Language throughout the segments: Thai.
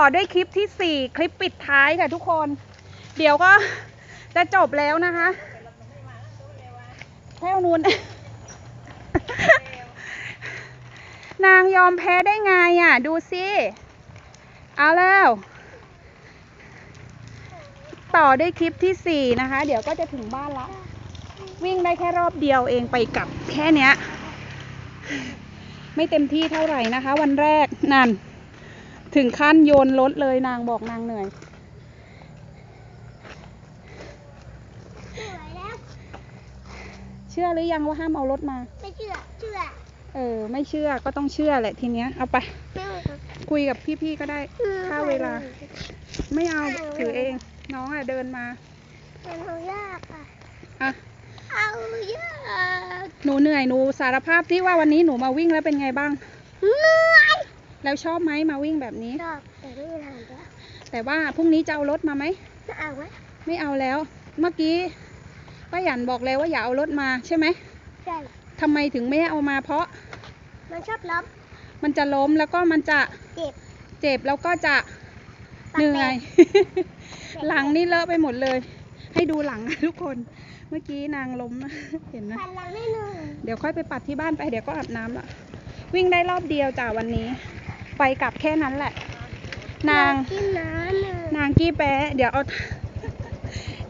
ต่อด้วยคลิปที่4คลิปปิดท้ายค่ะทุกคน เดี๋ยวก็จะจบแล้วนะคะแค่วนูนนางยอมแพ้ได้ไงอะ ดูสิเอาแล้ว ต่อด้วยคลิปที่4นะคะ เดี๋ยวก็จะถึงบ้านละ วิ่งได้แค่รอบเดียวเองไปกลับแค่เนี้ย ไม่เต็มที่เท่าไหร่นะคะ วันแรกนั่น ถึงขั้นโยนรถเลยนางบอกนางเหนื่อยไม่ไหวแล้ว เชื่อหรือยังว่าห้ามเอารถมา ไม่เชื่อ เชื่อ เออ ไม่เชื่อก็ต้องเชื่อแหละทีเนี้ย เอาไป ไม่เอาคุยกับพี่ๆก็ได้ค่าเวลา ไม่เอาถือเอง น้องอะเดินมา มันเอายากอะ อะ เอายากหนูเหนื่อยหนูสารภาพที่ว่าวันนี้หนูมาวิ่งแล้วเป็นไงบ้าง เหนื่อย แล้วชอบไหมมาวิ่งแบบนี้ ชอบแต่ไม่ทำแล้วแต่ว่าพรุ่งนี้จะเอารถมาไหม จะเอาไหมไม่เอาแล้ว เมื่อกี้ป้าหยันบอกแล้วว่าอย่าเอารถมาใช่ไหมใช่ทำไมถึงไม่เอามาเพราะ มันชอบล้ม มันจะล้มแล้วก็มันจะเจ็บ เจ็บแล้วก็จะปากแตกเหนื่อย หลังนี่เลอะไปหมดเลย ให้ดูหลังนะทุกคน เมื่อกี้นางล้มนะเห็นนะพันหลังไม่หนึ่งเดี๋ยวค่อยไปปัดที่บ้านไปเดี๋ยวก็อาบน้ำละวิ่งได้รอบเดียวจ้ะวันนี้ ไปกลับแค่นั้นแหละ นางกินน้ำหนึ่งนางกี้แป๊ะเดี๋ยวเอา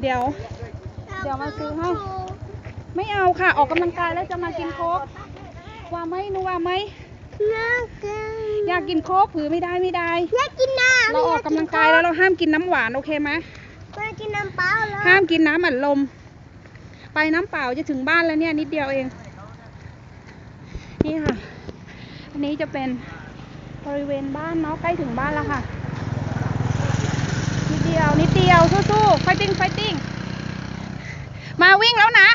เดี๋ยว เดี๋ยวมาซื้อให้ ไม่เอาค่ะ ออกกำลังกายแล้วจะมากินโค้กว่าไหมหนูว่าไหมน่ากินอยากกินโค้กผือไม่ได้ไม่ได้ อยากกินน้ำเราออกกำลังกายแล้วเราห้ามกินน้ำหวานโอเคไหมอยากกินน้ำเปล่าแล้วห้ามกินน้ำอัดลม ไปน้ำเปล่าจะถึงบ้านแล้วเนี่ยนิดเดียวเอง นี่ค่ะ อันนี้จะเป็น บริเวณบ้านเนาะใกล้ถึงบ้านแล้วค่ะ นิดเดียว นิดเดียว สู้ๆไฟติ้งไฟติ้งมาวิ่งแล้วนะ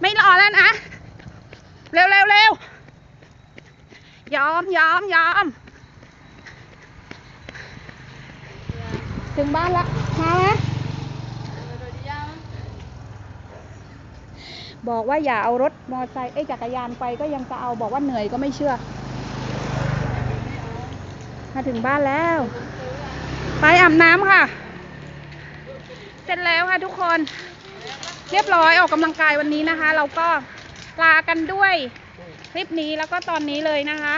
ไม่รอแล้วนะ เร็วเร็วเร็วยอมยอมยอมถึงบ้านละมาไหมบอกว่าอย่าเอารถมอเตอร์ไซค์เอ้จักรยานไปก็ยังจะเอาบอกว่าเหนื่อยก็ไม่เชื่อ ถึงบ้านแล้ว ไปอาบน้ำค่ะ เสร็จแล้วค่ะทุกคน เรียบร้อยออกกำลังกายวันนี้นะคะ เราก็ลากันด้วยคลิปนี้แล้วก็ตอนนี้เลยนะคะ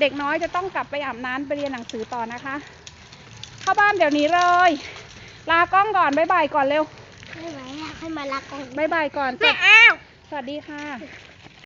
เด็กน้อยจะต้องกลับไปอาบน้ำไปเรียนหนังสือต่อนะคะ เข้าบ้านเดี๋ยวนี้เลย ลากล้องก่อนบ๊ายบายก่อนเร็วไม่ไหวแล้วให้มารักกันบ๊ายบายก่อนไม่เอาสวัสดีค่ะ